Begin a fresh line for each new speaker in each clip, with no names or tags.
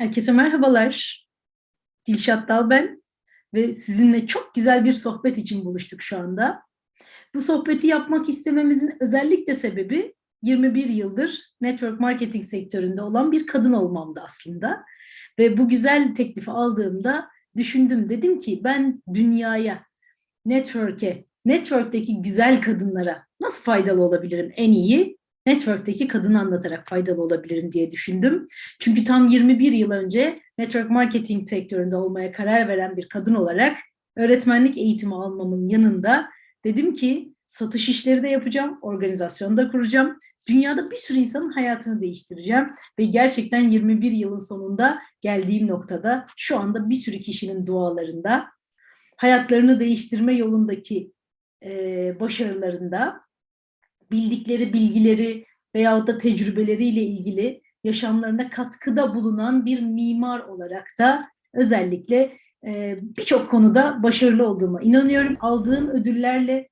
Herkese merhabalar. Dilşat Dal ben ve sizinle çok güzel bir sohbet için buluştuk şu anda. Bu sohbeti yapmak istememizin özellikle sebebi 21 yıldır network marketing sektöründe olan bir kadın olmamdı aslında. Ve bu güzel teklifi aldığımda düşündüm dedim ki ben dünyaya, network'e, network'teki güzel kadınlara nasıl faydalı olabilirim en iyi? Network'teki kadını anlatarak faydalı olabilirim diye düşündüm. Çünkü tam 21 yıl önce network marketing sektöründe olmaya karar veren bir kadın olarak öğretmenlik eğitimi almamın yanında dedim ki satış işleri de yapacağım, organizasyonu da kuracağım. Dünyada bir sürü insanın hayatını değiştireceğim ve gerçekten 21 yılın sonunda geldiğim noktada şu anda bir sürü kişinin dualarında, hayatlarını değiştirme yolundaki e, başarılarında, bildikleri bilgileri veya da tecrübeleriyle ilgili yaşamlarına katkıda bulunan bir mimar olarak da özellikle e, birçok konuda başarılı olduğuma inanıyorum. Aldığım ödüllerle,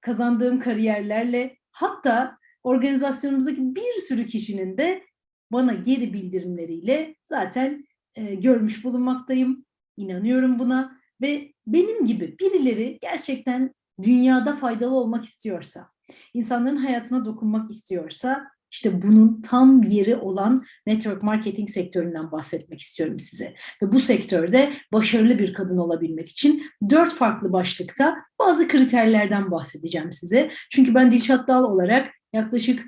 kazandığım kariyerlerle hatta organizasyonumuzdaki bir sürü kişinin de bana geri bildirimleriyle zaten e, görmüş bulunmaktayım. İnanıyorum buna ve benim gibi birileri gerçekten dünyada faydalı olmak istiyorsa, insanların hayatına dokunmak istiyorsa işte bunun tam yeri olan network marketing sektöründen bahsetmek istiyorum size. Ve bu sektörde başarılı bir kadın olabilmek için dört farklı başlıkta bazı kriterlerden bahsedeceğim size. Çünkü ben Dilşat Dal olarak yaklaşık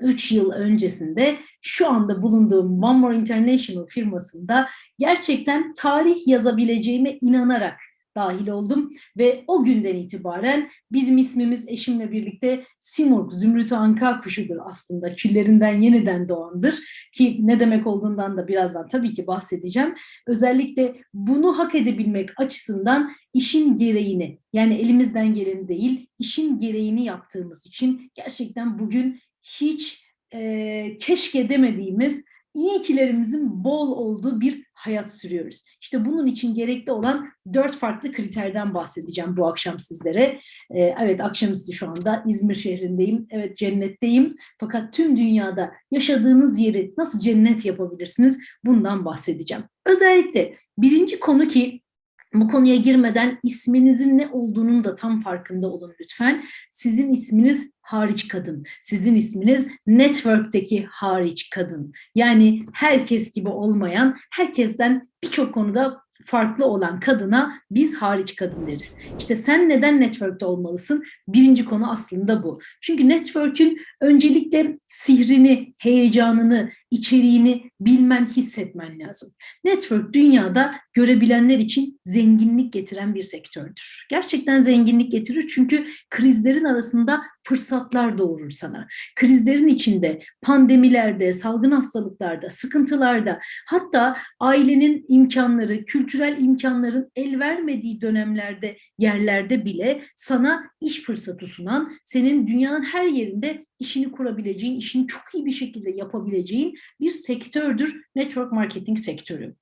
3 yıl öncesinde şu anda bulunduğum One More International firmasında gerçekten tarih yazabileceğime inanarak dahil oldum ve o günden itibaren bizim ismimiz eşimle birlikte Simurg, Zümrüt Anka kuşudur aslında. Küllerinden yeniden doğandır ki ne demek olduğundan da birazdan tabii ki bahsedeceğim. Özellikle bunu hak edebilmek açısından işin gereğini yani elimizden geleni değil işin gereğini yaptığımız için gerçekten bugün hiç e, keşke demediğimiz iyi kilerimizin bol olduğu bir hayat sürüyoruz. İşte bunun için gerekli olan dört farklı kriterden bahsedeceğim bu akşam sizlere. Ee, evet akşamüstü şu anda İzmir şehrindeyim. Evet cennetteyim. Fakat tüm dünyada yaşadığınız yeri nasıl cennet yapabilirsiniz? Bundan bahsedeceğim. Özellikle birinci konu ki bu konuya girmeden isminizin ne olduğunun da tam farkında olun lütfen. Sizin isminiz hariç kadın. Sizin isminiz network'teki hariç kadın. Yani herkes gibi olmayan, herkesten birçok konuda farklı olan kadına biz hariç kadın deriz. İşte sen neden network'te olmalısın? Birinci konu aslında bu. Çünkü network'ün öncelikle sihrini, heyecanını, içeriğini bilmen, hissetmen lazım. Network dünyada görebilenler için zenginlik getiren bir sektördür. Gerçekten zenginlik getirir çünkü krizlerin arasında fırsatlar doğurur sana. Krizlerin içinde, pandemilerde, salgın hastalıklarda, sıkıntılarda, hatta ailenin imkanları, kültürel imkanların el vermediği dönemlerde, yerlerde bile sana iş fırsatı sunan, senin dünyanın her yerinde işini kurabileceğin, işini çok iyi bir şekilde yapabileceğin bir sektördür network marketing sektörü.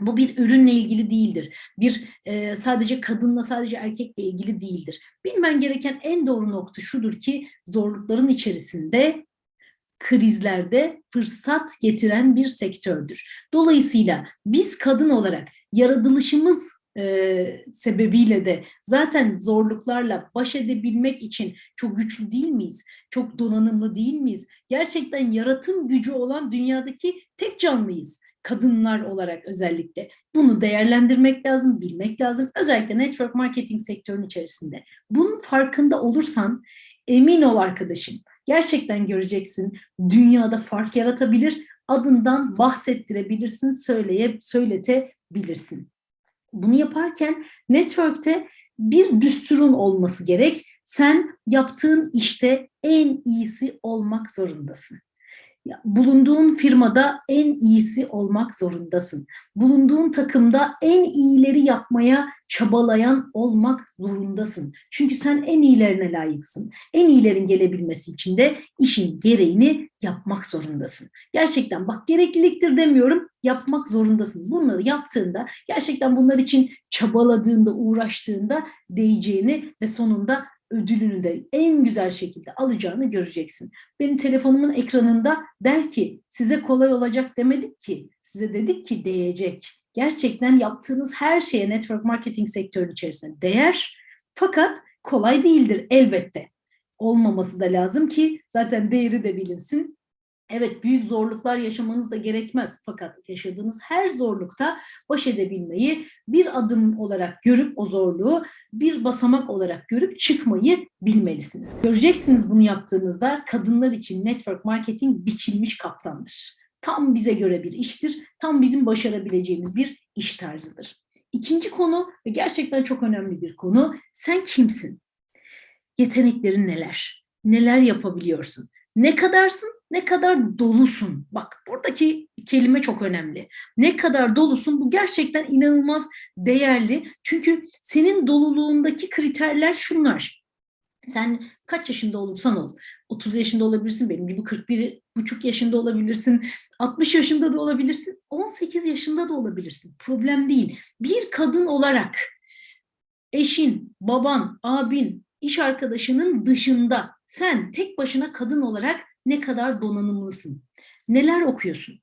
Bu bir ürünle ilgili değildir. Bir e, sadece kadınla sadece erkekle ilgili değildir. Bilmen gereken en doğru nokta şudur ki zorlukların içerisinde krizlerde fırsat getiren bir sektördür. Dolayısıyla biz kadın olarak yaratılışımız e, sebebiyle de zaten zorluklarla baş edebilmek için çok güçlü değil miyiz? Çok donanımlı değil miyiz? Gerçekten yaratım gücü olan dünyadaki tek canlıyız kadınlar olarak özellikle. Bunu değerlendirmek lazım, bilmek lazım. Özellikle network marketing sektörünün içerisinde. Bunun farkında olursan emin ol arkadaşım. Gerçekten göreceksin. Dünyada fark yaratabilir. Adından bahsettirebilirsin, söyleye, söyletebilirsin. Bunu yaparken network'te bir düsturun olması gerek. Sen yaptığın işte en iyisi olmak zorundasın bulunduğun firmada en iyisi olmak zorundasın. Bulunduğun takımda en iyileri yapmaya çabalayan olmak zorundasın. Çünkü sen en iyilerine layıksın. En iyilerin gelebilmesi için de işin gereğini yapmak zorundasın. Gerçekten bak gerekliliktir demiyorum, yapmak zorundasın. Bunları yaptığında, gerçekten bunlar için çabaladığında, uğraştığında değeceğini ve sonunda ödülünü de en güzel şekilde alacağını göreceksin. Benim telefonumun ekranında der ki size kolay olacak demedik ki size dedik ki değecek. Gerçekten yaptığınız her şeye network marketing sektörünün içerisinde değer fakat kolay değildir elbette. Olmaması da lazım ki zaten değeri de bilinsin. Evet büyük zorluklar yaşamanız da gerekmez fakat yaşadığınız her zorlukta baş edebilmeyi bir adım olarak görüp o zorluğu bir basamak olarak görüp çıkmayı bilmelisiniz. Göreceksiniz bunu yaptığınızda kadınlar için network marketing biçilmiş kaftandır. Tam bize göre bir iştir, tam bizim başarabileceğimiz bir iş tarzıdır. İkinci konu ve gerçekten çok önemli bir konu, sen kimsin? Yeteneklerin neler? Neler yapabiliyorsun? Ne kadarsın, ne kadar dolusun. Bak buradaki kelime çok önemli. Ne kadar dolusun bu gerçekten inanılmaz değerli. Çünkü senin doluluğundaki kriterler şunlar. Sen kaç yaşında olursan ol. 30 yaşında olabilirsin, benim gibi 41 buçuk yaşında olabilirsin, 60 yaşında da olabilirsin, 18 yaşında da olabilirsin. Problem değil. Bir kadın olarak eşin, baban, abin, iş arkadaşının dışında sen tek başına kadın olarak ne kadar donanımlısın? Neler okuyorsun?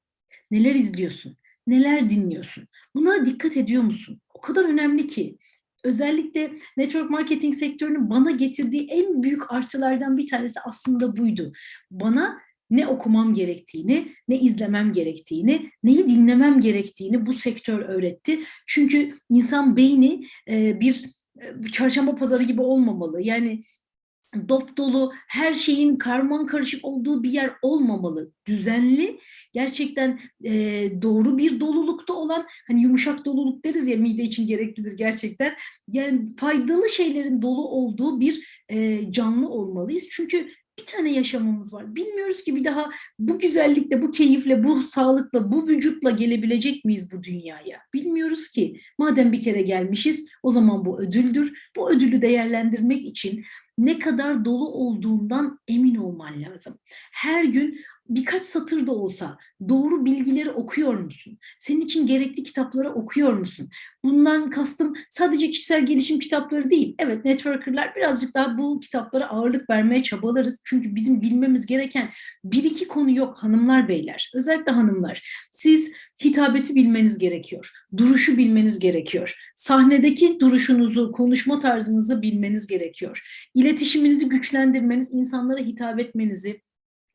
Neler izliyorsun? Neler dinliyorsun? Bunlara dikkat ediyor musun? O kadar önemli ki özellikle network marketing sektörünün bana getirdiği en büyük artılardan bir tanesi aslında buydu. Bana ne okumam gerektiğini, ne izlemem gerektiğini, neyi dinlemem gerektiğini bu sektör öğretti. Çünkü insan beyni bir çarşamba pazarı gibi olmamalı. Yani dop dolu, her şeyin karman karışık olduğu bir yer olmamalı. Düzenli, gerçekten e, doğru bir dolulukta olan, hani yumuşak doluluk deriz ya mide için gereklidir gerçekten. Yani faydalı şeylerin dolu olduğu bir e, canlı olmalıyız. Çünkü bir tane yaşamımız var. Bilmiyoruz ki bir daha bu güzellikle, bu keyifle, bu sağlıkla, bu vücutla gelebilecek miyiz bu dünyaya? Bilmiyoruz ki. Madem bir kere gelmişiz, o zaman bu ödüldür. Bu ödülü değerlendirmek için ne kadar dolu olduğundan emin olman lazım. Her gün birkaç satır da olsa doğru bilgileri okuyor musun? Senin için gerekli kitapları okuyor musun? Bundan kastım sadece kişisel gelişim kitapları değil. Evet networkerlar birazcık daha bu kitaplara ağırlık vermeye çabalarız. Çünkü bizim bilmemiz gereken bir iki konu yok hanımlar beyler. Özellikle hanımlar. Siz hitabeti bilmeniz gerekiyor. Duruşu bilmeniz gerekiyor. Sahnedeki duruşunuzu, konuşma tarzınızı bilmeniz gerekiyor. İletişiminizi güçlendirmeniz, insanlara hitap etmenizi,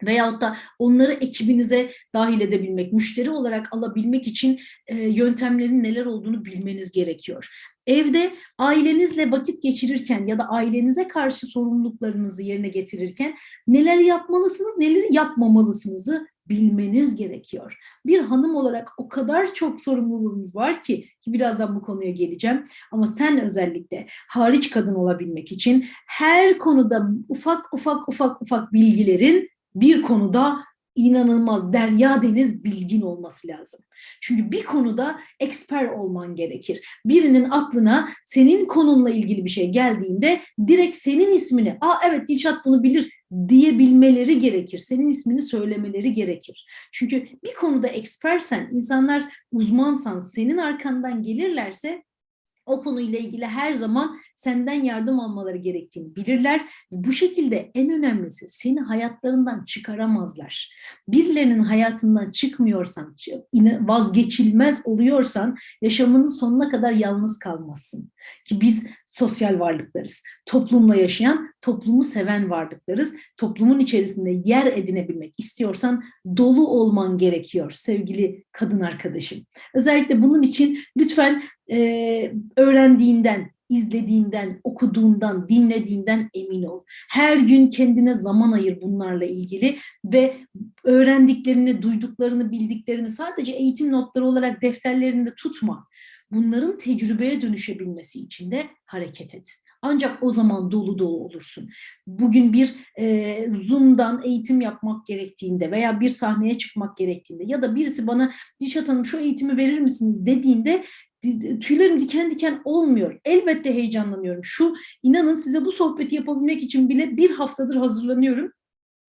veyahut da onları ekibinize dahil edebilmek, müşteri olarak alabilmek için e, yöntemlerin neler olduğunu bilmeniz gerekiyor. Evde ailenizle vakit geçirirken ya da ailenize karşı sorumluluklarınızı yerine getirirken neler yapmalısınız, neleri yapmamalısınızı bilmeniz gerekiyor. Bir hanım olarak o kadar çok sorumluluğumuz var ki, ki birazdan bu konuya geleceğim ama sen özellikle hariç kadın olabilmek için her konuda ufak ufak ufak ufak bilgilerin bir konuda inanılmaz derya deniz bilgin olması lazım. Çünkü bir konuda eksper olman gerekir. Birinin aklına senin konunla ilgili bir şey geldiğinde direkt senin ismini, aa evet Dilşat bunu bilir diyebilmeleri gerekir. Senin ismini söylemeleri gerekir. Çünkü bir konuda ekspersen, insanlar uzmansan, senin arkandan gelirlerse o konuyla ilgili her zaman senden yardım almaları gerektiğini bilirler. Bu şekilde en önemlisi seni hayatlarından çıkaramazlar. Birilerinin hayatından çıkmıyorsan, vazgeçilmez oluyorsan yaşamının sonuna kadar yalnız kalmazsın. Ki biz sosyal varlıklarız. Toplumla yaşayan, toplumu seven varlıklarız. Toplumun içerisinde yer edinebilmek istiyorsan dolu olman gerekiyor sevgili kadın arkadaşım. Özellikle bunun için lütfen e, öğrendiğinden, izlediğinden, okuduğundan, dinlediğinden emin ol. Her gün kendine zaman ayır bunlarla ilgili ve öğrendiklerini, duyduklarını, bildiklerini sadece eğitim notları olarak defterlerinde tutma. Bunların tecrübeye dönüşebilmesi için de hareket et. Ancak o zaman dolu dolu olursun. Bugün bir e, Zoom'dan eğitim yapmak gerektiğinde veya bir sahneye çıkmak gerektiğinde ya da birisi bana Dişat Hanım şu eğitimi verir misiniz dediğinde tüylerim diken diken olmuyor. Elbette heyecanlanıyorum. Şu inanın size bu sohbeti yapabilmek için bile bir haftadır hazırlanıyorum.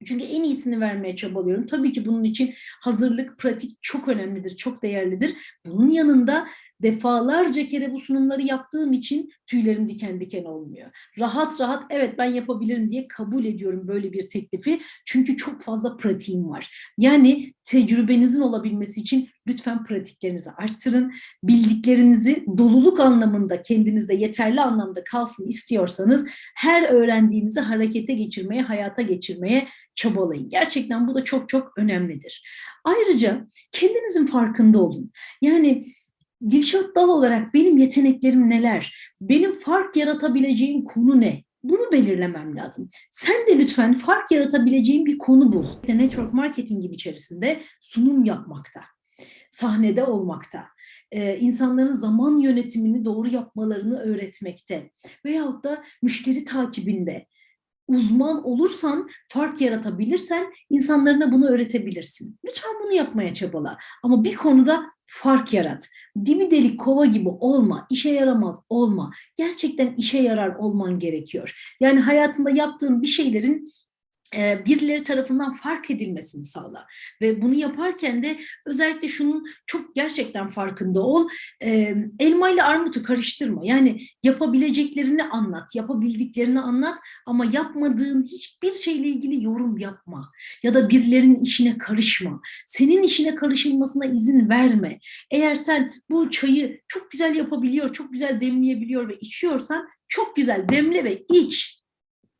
Çünkü en iyisini vermeye çabalıyorum. Tabii ki bunun için hazırlık, pratik çok önemlidir, çok değerlidir. Bunun yanında defalarca kere bu sunumları yaptığım için tüylerim diken diken olmuyor. Rahat rahat evet ben yapabilirim diye kabul ediyorum böyle bir teklifi. Çünkü çok fazla pratiğim var. Yani tecrübenizin olabilmesi için lütfen pratiklerinizi arttırın. Bildiklerinizi doluluk anlamında kendinizde yeterli anlamda kalsın istiyorsanız her öğrendiğinizi harekete geçirmeye, hayata geçirmeye çabalayın. Gerçekten bu da çok çok önemlidir. Ayrıca kendinizin farkında olun. Yani Dilşat Dal olarak benim yeteneklerim neler? Benim fark yaratabileceğim konu ne? Bunu belirlemem lazım. Sen de lütfen fark yaratabileceğin bir konu bul. Network marketingin içerisinde sunum yapmakta, sahnede olmakta, e, insanların zaman yönetimini doğru yapmalarını öğretmekte veyahut da müşteri takibinde, uzman olursan, fark yaratabilirsen insanlarına bunu öğretebilirsin. Lütfen bunu yapmaya çabala. Ama bir konuda fark yarat. Dibi delik kova gibi olma, işe yaramaz olma. Gerçekten işe yarar olman gerekiyor. Yani hayatında yaptığın bir şeylerin birileri tarafından fark edilmesini sağla. Ve bunu yaparken de özellikle şunun çok gerçekten farkında ol. E, elma ile armutu karıştırma. Yani yapabileceklerini anlat, yapabildiklerini anlat ama yapmadığın hiçbir şeyle ilgili yorum yapma. Ya da birilerinin işine karışma. Senin işine karışılmasına izin verme. Eğer sen bu çayı çok güzel yapabiliyor, çok güzel demleyebiliyor ve içiyorsan çok güzel demle ve iç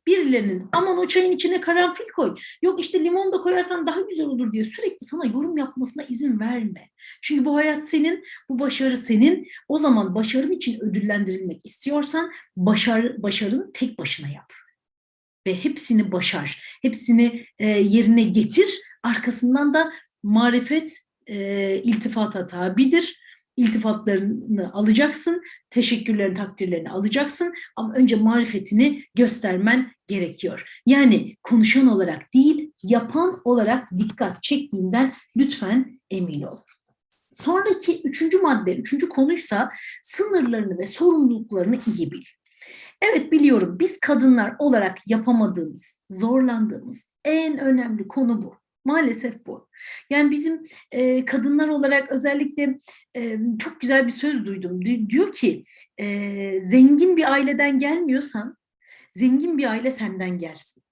birilerinin aman o çayın içine karanfil koy. Yok işte limon da koyarsan daha güzel olur diye sürekli sana yorum yapmasına izin verme. Çünkü bu hayat senin, bu başarı senin. O zaman başarın için ödüllendirilmek istiyorsan başar, başarını tek başına yap. Ve hepsini başar. Hepsini e, yerine getir. Arkasından da marifet e, iltifata tabidir iltifatlarını alacaksın, teşekkürlerini, takdirlerini alacaksın ama önce marifetini göstermen gerekiyor. Yani konuşan olarak değil, yapan olarak dikkat çektiğinden lütfen emin ol. Sonraki üçüncü madde, üçüncü konuysa sınırlarını ve sorumluluklarını iyi bil. Evet biliyorum biz kadınlar olarak yapamadığımız, zorlandığımız en önemli konu bu. Maalesef bu. Yani bizim e, kadınlar olarak özellikle e, çok güzel bir söz duydum. Diyor ki e, zengin bir aileden gelmiyorsan zengin bir aile senden gelsin.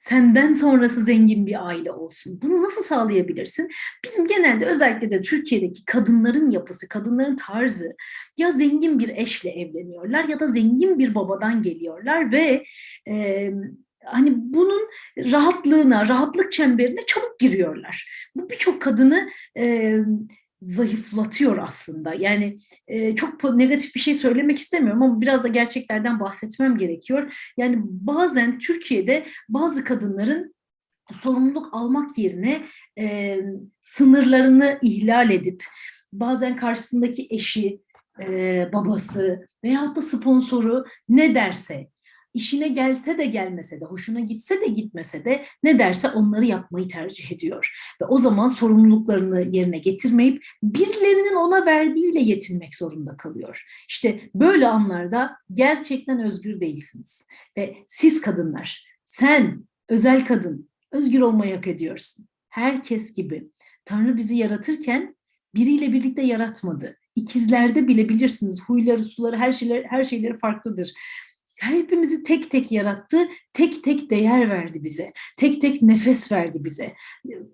Senden sonrası zengin bir aile olsun. Bunu nasıl sağlayabilirsin? Bizim genelde özellikle de Türkiye'deki kadınların yapısı, kadınların tarzı ya zengin bir eşle evleniyorlar ya da zengin bir babadan geliyorlar ve e, hani bunun rahatlığına, rahatlık çemberine çabuk giriyorlar. Bu birçok kadını e, zayıflatıyor aslında. Yani e, çok negatif bir şey söylemek istemiyorum ama biraz da gerçeklerden bahsetmem gerekiyor. Yani bazen Türkiye'de bazı kadınların sorumluluk almak yerine e, sınırlarını ihlal edip bazen karşısındaki eşi, e, babası veyahut da sponsoru ne derse işine gelse de gelmese de, hoşuna gitse de gitmese de ne derse onları yapmayı tercih ediyor. Ve o zaman sorumluluklarını yerine getirmeyip birilerinin ona verdiğiyle yetinmek zorunda kalıyor. İşte böyle anlarda gerçekten özgür değilsiniz. Ve siz kadınlar, sen özel kadın, özgür olmayı hak ediyorsun. Herkes gibi. Tanrı bizi yaratırken biriyle birlikte yaratmadı. İkizlerde bile bilirsiniz huyları, suları, her şeyler, her şeyleri farklıdır hepimizi tek tek yarattı, tek tek değer verdi bize, tek tek nefes verdi bize.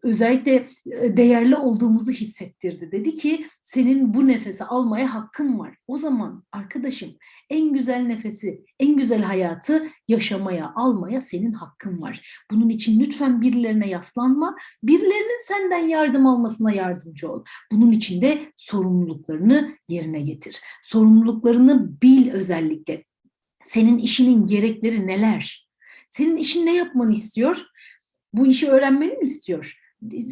Özellikle e, değerli olduğumuzu hissettirdi. Dedi ki senin bu nefesi almaya hakkın var. O zaman arkadaşım en güzel nefesi, en güzel hayatı yaşamaya, almaya senin hakkın var. Bunun için lütfen birilerine yaslanma, birilerinin senden yardım almasına yardımcı ol. Bunun için de sorumluluklarını yerine getir. Sorumluluklarını bil özellikle. Senin işinin gerekleri neler? Senin işin ne yapmanı istiyor? Bu işi öğrenmeni mi istiyor?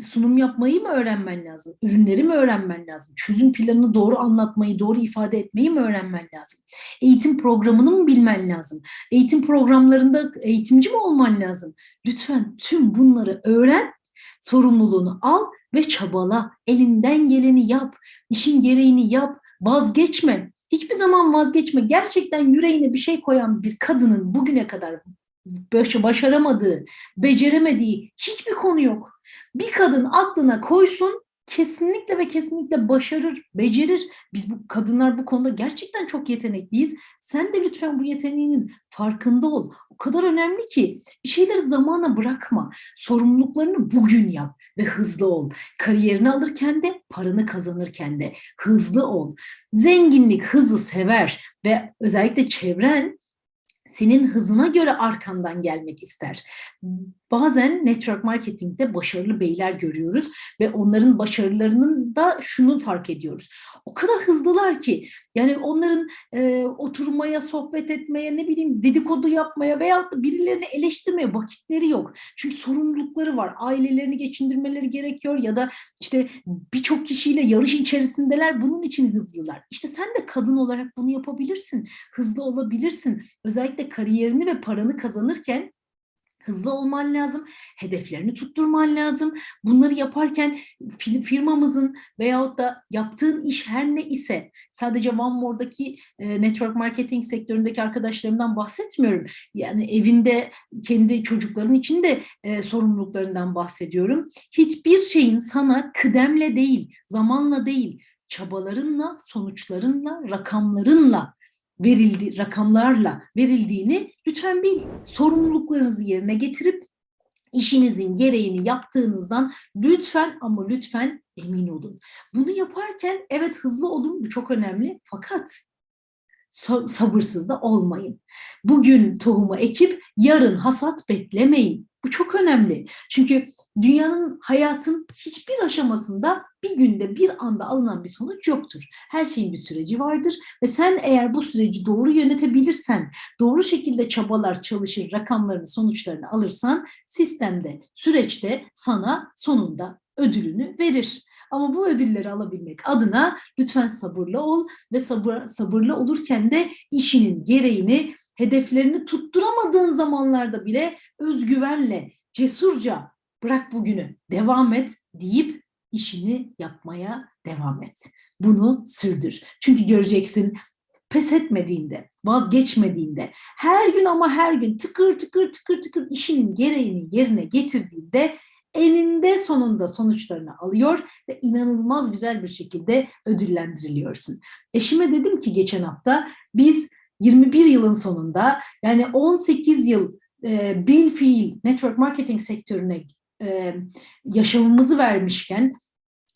Sunum yapmayı mı öğrenmen lazım? Ürünleri mi öğrenmen lazım? Çözüm planını doğru anlatmayı, doğru ifade etmeyi mi öğrenmen lazım? Eğitim programını mı bilmen lazım? Eğitim programlarında eğitimci mi olman lazım? Lütfen tüm bunları öğren, sorumluluğunu al ve çabala. Elinden geleni yap, işin gereğini yap, vazgeçme. Hiçbir zaman vazgeçme. Gerçekten yüreğine bir şey koyan bir kadının bugüne kadar başaramadığı, beceremediği hiçbir konu yok. Bir kadın aklına koysun kesinlikle ve kesinlikle başarır, becerir. Biz bu kadınlar bu konuda gerçekten çok yetenekliyiz. Sen de lütfen bu yeteneğinin farkında ol. O kadar önemli ki bir şeyleri zamana bırakma. Sorumluluklarını bugün yap ve hızlı ol. Kariyerini alırken de, paranı kazanırken de hızlı ol. Zenginlik hızı sever ve özellikle çevren senin hızına göre arkandan gelmek ister. Bazen network marketingde başarılı beyler görüyoruz ve onların başarılarının da şunu fark ediyoruz. O kadar hızlılar ki yani onların e, oturmaya, sohbet etmeye, ne bileyim dedikodu yapmaya veya birilerini eleştirmeye vakitleri yok. Çünkü sorumlulukları var. Ailelerini geçindirmeleri gerekiyor ya da işte birçok kişiyle yarış içerisindeler. Bunun için hızlılar. İşte sen de kadın olarak bunu yapabilirsin. Hızlı olabilirsin. Özellikle kariyerini ve paranı kazanırken hızlı olman lazım, hedeflerini tutturman lazım. Bunları yaparken firmamızın veyahut da yaptığın iş her ne ise sadece One More'daki e, network marketing sektöründeki arkadaşlarımdan bahsetmiyorum. Yani evinde kendi çocukların için de e, sorumluluklarından bahsediyorum. Hiçbir şeyin sana kıdemle değil, zamanla değil, çabalarınla, sonuçlarınla, rakamlarınla verildi rakamlarla verildiğini lütfen bil. Sorumluluklarınızı yerine getirip işinizin gereğini yaptığınızdan lütfen ama lütfen emin olun. Bunu yaparken evet hızlı olun bu çok önemli fakat sabırsız da olmayın. Bugün tohumu ekip yarın hasat beklemeyin. Bu çok önemli. Çünkü dünyanın, hayatın hiçbir aşamasında bir günde bir anda alınan bir sonuç yoktur. Her şeyin bir süreci vardır ve sen eğer bu süreci doğru yönetebilirsen, doğru şekilde çabalar, çalışır, rakamlarını, sonuçlarını alırsan sistemde, süreçte sana sonunda ödülünü verir. Ama bu ödülleri alabilmek adına lütfen sabırlı ol ve sabır, sabırlı olurken de işinin gereğini, hedeflerini tutturamadığın zamanlarda bile özgüvenle, cesurca bırak bugünü, devam et deyip işini yapmaya devam et. Bunu sürdür. Çünkü göreceksin pes etmediğinde, vazgeçmediğinde, her gün ama her gün tıkır tıkır tıkır tıkır işinin gereğini yerine getirdiğinde eninde sonunda sonuçlarını alıyor ve inanılmaz güzel bir şekilde ödüllendiriliyorsun. Eşime dedim ki geçen hafta biz 21 yılın sonunda yani 18 yıl e, bil fiil network marketing sektörüne e, yaşamımızı vermişken,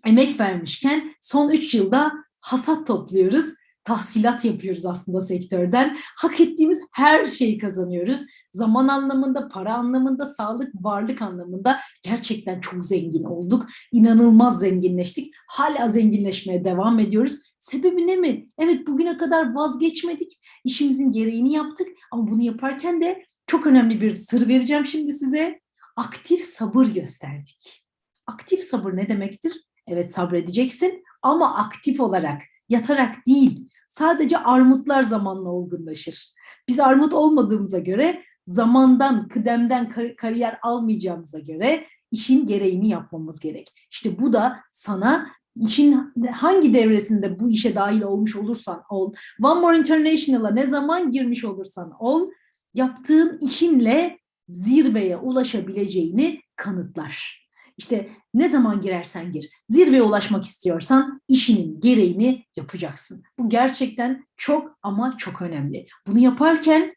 emek vermişken son 3 yılda hasat topluyoruz tahsilat yapıyoruz aslında sektörden. Hak ettiğimiz her şeyi kazanıyoruz. Zaman anlamında, para anlamında, sağlık, varlık anlamında gerçekten çok zengin olduk. İnanılmaz zenginleştik. Hala zenginleşmeye devam ediyoruz. Sebebi ne mi? Evet bugüne kadar vazgeçmedik. İşimizin gereğini yaptık ama bunu yaparken de çok önemli bir sır vereceğim şimdi size. Aktif sabır gösterdik. Aktif sabır ne demektir? Evet sabredeceksin ama aktif olarak yatarak değil. Sadece armutlar zamanla olgunlaşır. Biz armut olmadığımıza göre zamandan, kıdemden kariyer almayacağımıza göre işin gereğini yapmamız gerek. İşte bu da sana işin hangi devresinde bu işe dahil olmuş olursan ol, One More International'a ne zaman girmiş olursan ol, yaptığın işinle zirveye ulaşabileceğini kanıtlar. İşte ne zaman girersen gir. Zirveye ulaşmak istiyorsan işinin gereğini yapacaksın. Bu gerçekten çok ama çok önemli. Bunu yaparken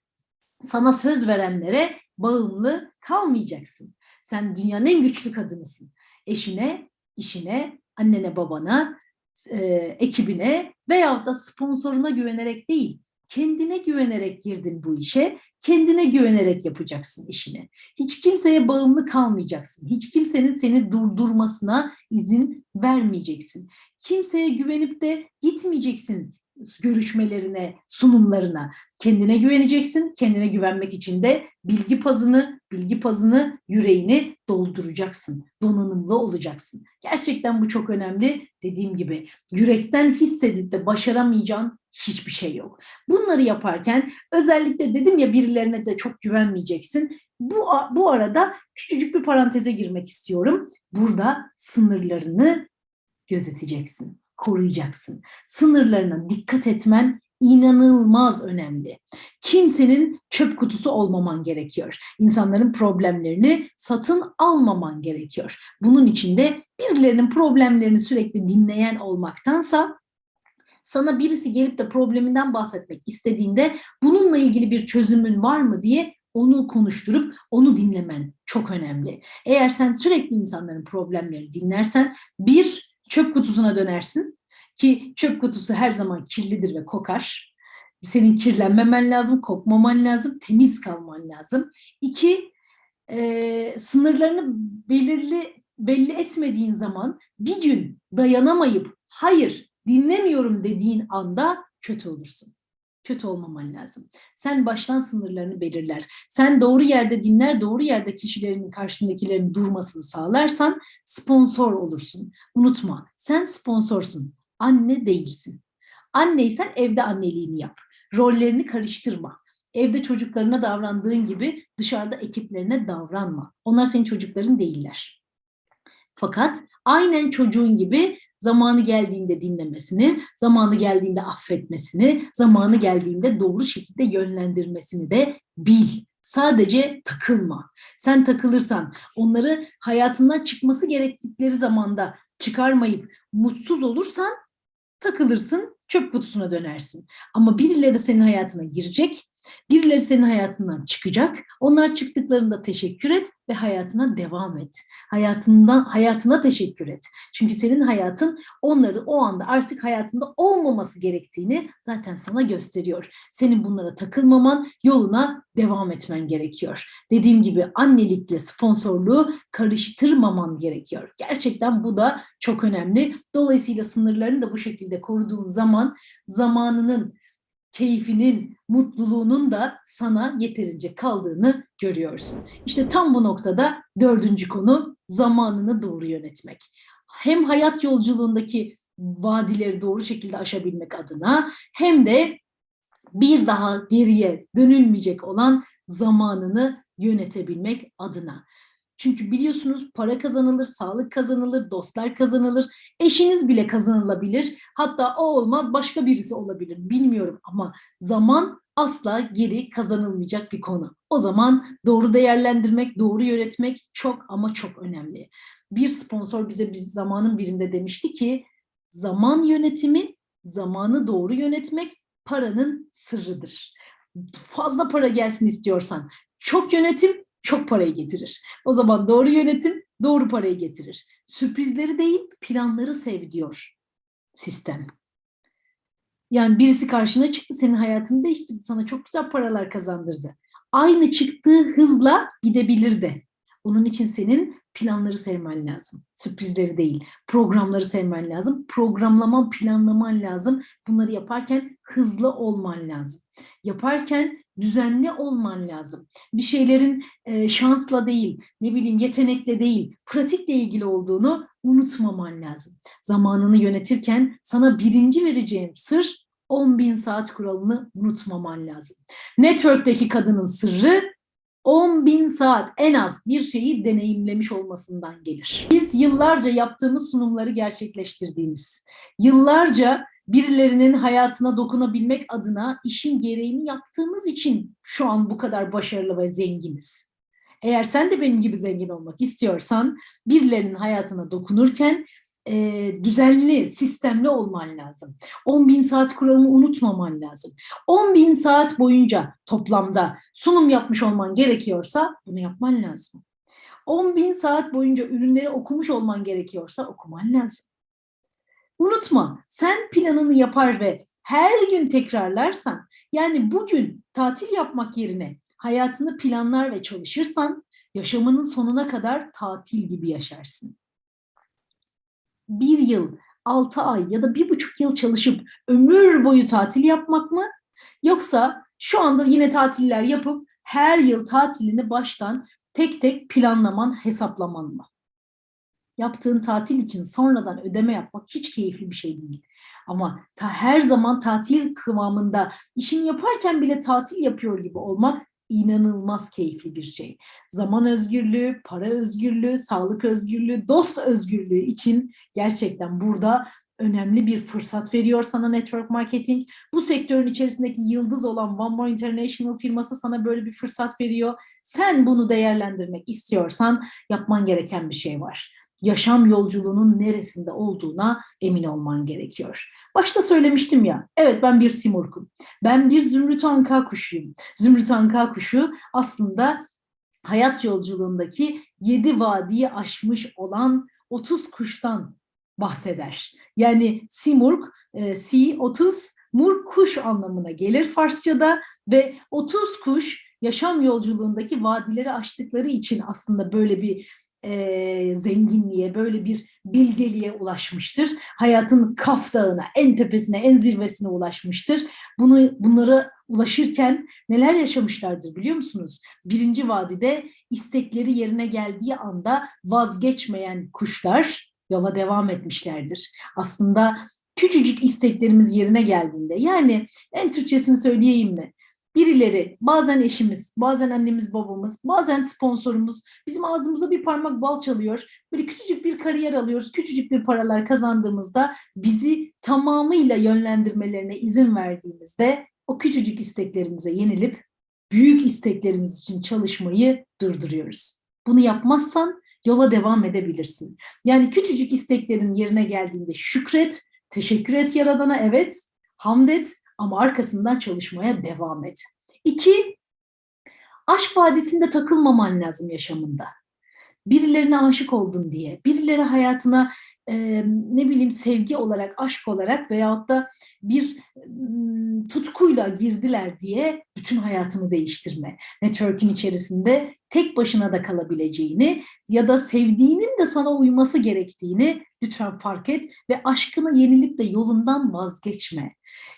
sana söz verenlere bağımlı kalmayacaksın. Sen dünyanın en güçlü kadınısın. Eşine, işine, annene, babana, e, ekibine veyahut da sponsoruna güvenerek değil, kendine güvenerek girdin bu işe, kendine güvenerek yapacaksın işini. Hiç kimseye bağımlı kalmayacaksın. Hiç kimsenin seni durdurmasına izin vermeyeceksin. Kimseye güvenip de gitmeyeceksin görüşmelerine, sunumlarına. Kendine güveneceksin. Kendine güvenmek için de bilgi pazını, bilgi pazını, yüreğini dolduracaksın. Donanımlı olacaksın. Gerçekten bu çok önemli. Dediğim gibi yürekten hissedip de başaramayacağın hiçbir şey yok. Bunları yaparken özellikle dedim ya birilerine de çok güvenmeyeceksin. Bu, bu arada küçücük bir paranteze girmek istiyorum. Burada sınırlarını gözeteceksin koruyacaksın. Sınırlarına dikkat etmen inanılmaz önemli. Kimsenin çöp kutusu olmaman gerekiyor. İnsanların problemlerini satın almaman gerekiyor. Bunun için de birilerinin problemlerini sürekli dinleyen olmaktansa sana birisi gelip de probleminden bahsetmek istediğinde bununla ilgili bir çözümün var mı diye onu konuşturup onu dinlemen çok önemli. Eğer sen sürekli insanların problemlerini dinlersen bir çöp kutusuna dönersin ki çöp kutusu her zaman kirlidir ve kokar. Senin kirlenmemen lazım, kokmaman lazım, temiz kalman lazım. İki, e, sınırlarını belirli belli etmediğin zaman bir gün dayanamayıp hayır dinlemiyorum dediğin anda kötü olursun. Kötü olmaman lazım. Sen baştan sınırlarını belirler. Sen doğru yerde dinler, doğru yerde kişilerin karşındakilerin durmasını sağlarsan sponsor olursun. Unutma, sen sponsorsun, anne değilsin. Anneysen evde anneliğini yap. Rollerini karıştırma. Evde çocuklarına davrandığın gibi dışarıda ekiplerine davranma. Onlar senin çocukların değiller. Fakat aynen çocuğun gibi zamanı geldiğinde dinlemesini, zamanı geldiğinde affetmesini, zamanı geldiğinde doğru şekilde yönlendirmesini de bil. Sadece takılma. Sen takılırsan, onları hayatından çıkması gerektikleri zamanda çıkarmayıp mutsuz olursan takılırsın, çöp kutusuna dönersin. Ama birileri senin hayatına girecek, birileri senin hayatından çıkacak. Onlar çıktıklarında teşekkür et ve hayatına devam et. Hayatından hayatına teşekkür et. Çünkü senin hayatın onları o anda artık hayatında olmaması gerektiğini zaten sana gösteriyor. Senin bunlara takılmaman, yoluna devam etmen gerekiyor. Dediğim gibi annelikle sponsorluğu karıştırmaman gerekiyor. Gerçekten bu da çok önemli. Dolayısıyla sınırlarını da bu şekilde koruduğun zaman zamanının keyfinin, mutluluğunun da sana yeterince kaldığını görüyorsun. İşte tam bu noktada dördüncü konu zamanını doğru yönetmek. Hem hayat yolculuğundaki vadileri doğru şekilde aşabilmek adına hem de bir daha geriye dönülmeyecek olan zamanını yönetebilmek adına. Çünkü biliyorsunuz para kazanılır, sağlık kazanılır, dostlar kazanılır, eşiniz bile kazanılabilir. Hatta o olmaz başka birisi olabilir bilmiyorum ama zaman asla geri kazanılmayacak bir konu. O zaman doğru değerlendirmek, doğru yönetmek çok ama çok önemli. Bir sponsor bize biz zamanın birinde demişti ki zaman yönetimi, zamanı doğru yönetmek paranın sırrıdır. Fazla para gelsin istiyorsan çok yönetim çok parayı getirir. O zaman doğru yönetim doğru parayı getirir. Sürprizleri değil planları sev diyor sistem. Yani birisi karşına çıktı senin hayatını değiştirdi sana çok güzel paralar kazandırdı. Aynı çıktığı hızla gidebilirdi. Onun için senin planları sevmen lazım. Sürprizleri değil. Programları sevmen lazım. Programlaman, planlaman lazım. Bunları yaparken hızlı olman lazım. Yaparken düzenli olman lazım. Bir şeylerin e, şansla değil, ne bileyim yetenekle değil, pratikle ilgili olduğunu unutmaman lazım. Zamanını yönetirken sana birinci vereceğim sır 10 bin saat kuralını unutmaman lazım. Network'teki kadının sırrı 10 bin saat en az bir şeyi deneyimlemiş olmasından gelir. Biz yıllarca yaptığımız sunumları gerçekleştirdiğimiz, yıllarca birilerinin hayatına dokunabilmek adına işin gereğini yaptığımız için şu an bu kadar başarılı ve zenginiz. Eğer sen de benim gibi zengin olmak istiyorsan birilerinin hayatına dokunurken e, düzenli, sistemli olman lazım. 10 bin saat kuralını unutmaman lazım. 10 bin saat boyunca toplamda sunum yapmış olman gerekiyorsa bunu yapman lazım. 10 bin saat boyunca ürünleri okumuş olman gerekiyorsa okuman lazım. Unutma, sen planını yapar ve her gün tekrarlarsan, yani bugün tatil yapmak yerine hayatını planlar ve çalışırsan, yaşamının sonuna kadar tatil gibi yaşarsın bir yıl, altı ay ya da bir buçuk yıl çalışıp ömür boyu tatil yapmak mı? Yoksa şu anda yine tatiller yapıp her yıl tatilini baştan tek tek planlaman, hesaplaman mı? Yaptığın tatil için sonradan ödeme yapmak hiç keyifli bir şey değil. Ama ta her zaman tatil kıvamında işini yaparken bile tatil yapıyor gibi olmak inanılmaz keyifli bir şey. Zaman özgürlüğü, para özgürlüğü, sağlık özgürlüğü, dost özgürlüğü için gerçekten burada önemli bir fırsat veriyor sana network marketing. Bu sektörün içerisindeki yıldız olan One More International firması sana böyle bir fırsat veriyor. Sen bunu değerlendirmek istiyorsan yapman gereken bir şey var. Yaşam yolculuğunun neresinde olduğuna emin olman gerekiyor. Başta söylemiştim ya, evet ben bir simurgum. Ben bir zümrüt anka kuşuyum. Zümrüt anka kuşu aslında hayat yolculuğundaki yedi vadiyi aşmış olan 30 kuştan bahseder. Yani simurg, e, si 30, murg kuş anlamına gelir Farsçada ve 30 kuş yaşam yolculuğundaki vadileri aştıkları için aslında böyle bir e, zenginliğe, böyle bir bilgeliğe ulaşmıştır. Hayatın kaf dağına, en tepesine, en zirvesine ulaşmıştır. Bunu bunlara ulaşırken neler yaşamışlardır biliyor musunuz? Birinci vadide istekleri yerine geldiği anda vazgeçmeyen kuşlar yola devam etmişlerdir. Aslında küçücük isteklerimiz yerine geldiğinde yani en Türkçesini söyleyeyim mi? Birileri, bazen eşimiz, bazen annemiz babamız, bazen sponsorumuz bizim ağzımıza bir parmak bal çalıyor. Böyle küçücük bir kariyer alıyoruz, küçücük bir paralar kazandığımızda bizi tamamıyla yönlendirmelerine izin verdiğimizde o küçücük isteklerimize yenilip büyük isteklerimiz için çalışmayı durduruyoruz. Bunu yapmazsan yola devam edebilirsin. Yani küçücük isteklerin yerine geldiğinde şükret, teşekkür et Yaradan'a evet, hamd et ama arkasından çalışmaya devam et. İki, aşk vadisinde takılmaman lazım yaşamında. Birilerine aşık oldun diye, birileri hayatına e, ne bileyim sevgi olarak, aşk olarak veyahut da bir m, tutkuyla girdiler diye bütün hayatını değiştirme. Network'ün içerisinde tek başına da kalabileceğini ya da sevdiğinin de sana uyması gerektiğini lütfen fark et ve aşkını yenilip de yolundan vazgeçme.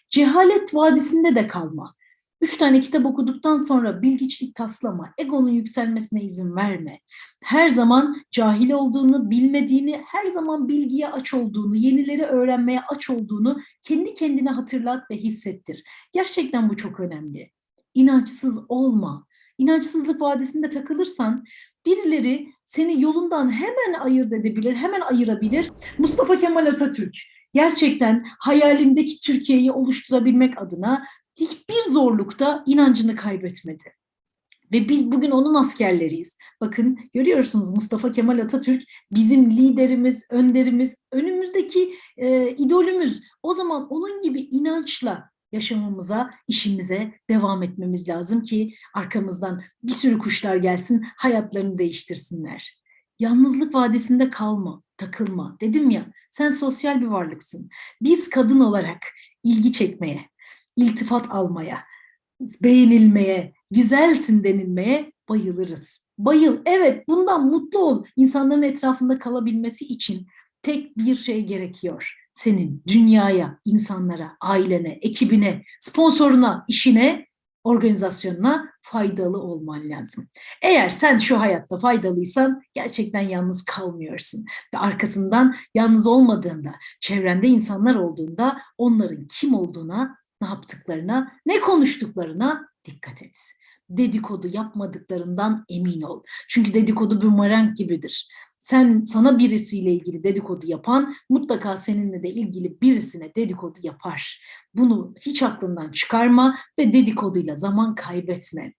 Cehalet vadisinde de kalma. Üç tane kitap okuduktan sonra bilgiçlik taslama, egonun yükselmesine izin verme. Her zaman cahil olduğunu, bilmediğini, her zaman bilgiye aç olduğunu, yenileri öğrenmeye aç olduğunu kendi kendine hatırlat ve hissettir. Gerçekten bu çok önemli. İnançsız olma. İnançsızlık vadisinde takılırsan birileri seni yolundan hemen ayırt edebilir, hemen ayırabilir. Mustafa Kemal Atatürk gerçekten hayalindeki Türkiye'yi oluşturabilmek adına hiçbir zorlukta inancını kaybetmedi. Ve biz bugün onun askerleriyiz. Bakın görüyorsunuz Mustafa Kemal Atatürk bizim liderimiz, önderimiz, önümüzdeki e, idolümüz. O zaman onun gibi inançla yaşamamıza, işimize devam etmemiz lazım ki arkamızdan bir sürü kuşlar gelsin, hayatlarını değiştirsinler. Yalnızlık vadisinde kalma, takılma. Dedim ya, sen sosyal bir varlıksın. Biz kadın olarak ilgi çekmeye, iltifat almaya, beğenilmeye, güzelsin denilmeye bayılırız. Bayıl, evet bundan mutlu ol. İnsanların etrafında kalabilmesi için tek bir şey gerekiyor. Senin dünyaya, insanlara, ailene, ekibine, sponsoruna, işine, organizasyonuna faydalı olman lazım. Eğer sen şu hayatta faydalıysan gerçekten yalnız kalmıyorsun. Ve arkasından yalnız olmadığında, çevrende insanlar olduğunda onların kim olduğuna ne yaptıklarına, ne konuştuklarına dikkat et. Dedikodu yapmadıklarından emin ol. Çünkü dedikodu bumerang gibidir. Sen sana birisiyle ilgili dedikodu yapan mutlaka seninle de ilgili birisine dedikodu yapar. Bunu hiç aklından çıkarma ve dedikoduyla zaman kaybetme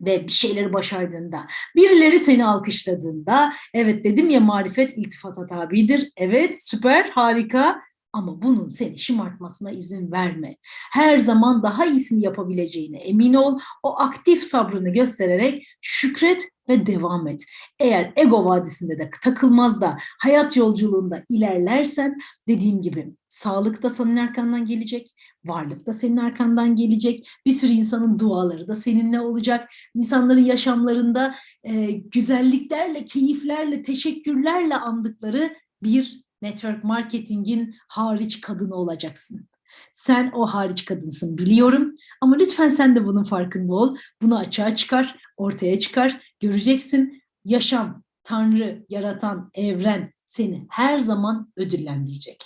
ve bir şeyleri başardığında, birileri seni alkışladığında, evet dedim ya marifet iltifata tabidir. Evet süper harika ama bunun seni şımartmasına izin verme. Her zaman daha iyisini yapabileceğine emin ol. O aktif sabrını göstererek şükret ve devam et. Eğer ego vadisinde de takılmaz da hayat yolculuğunda ilerlersen dediğim gibi sağlık da senin arkandan gelecek, varlık da senin arkandan gelecek, bir sürü insanın duaları da seninle olacak. İnsanların yaşamlarında e, güzelliklerle, keyiflerle, teşekkürlerle andıkları bir network marketingin hariç kadını olacaksın. Sen o hariç kadınsın biliyorum ama lütfen sen de bunun farkında ol. Bunu açığa çıkar, ortaya çıkar. Göreceksin yaşam, Tanrı, yaratan, evren seni her zaman ödüllendirecek.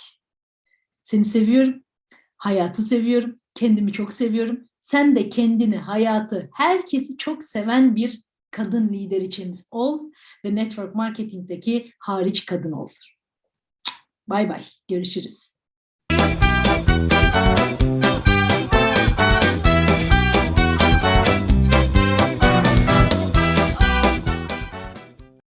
Seni seviyorum, hayatı seviyorum, kendimi çok seviyorum. Sen de kendini, hayatı, herkesi çok seven bir kadın lider içimiz ol ve network marketingdeki hariç kadın ol. Bay bay. Görüşürüz.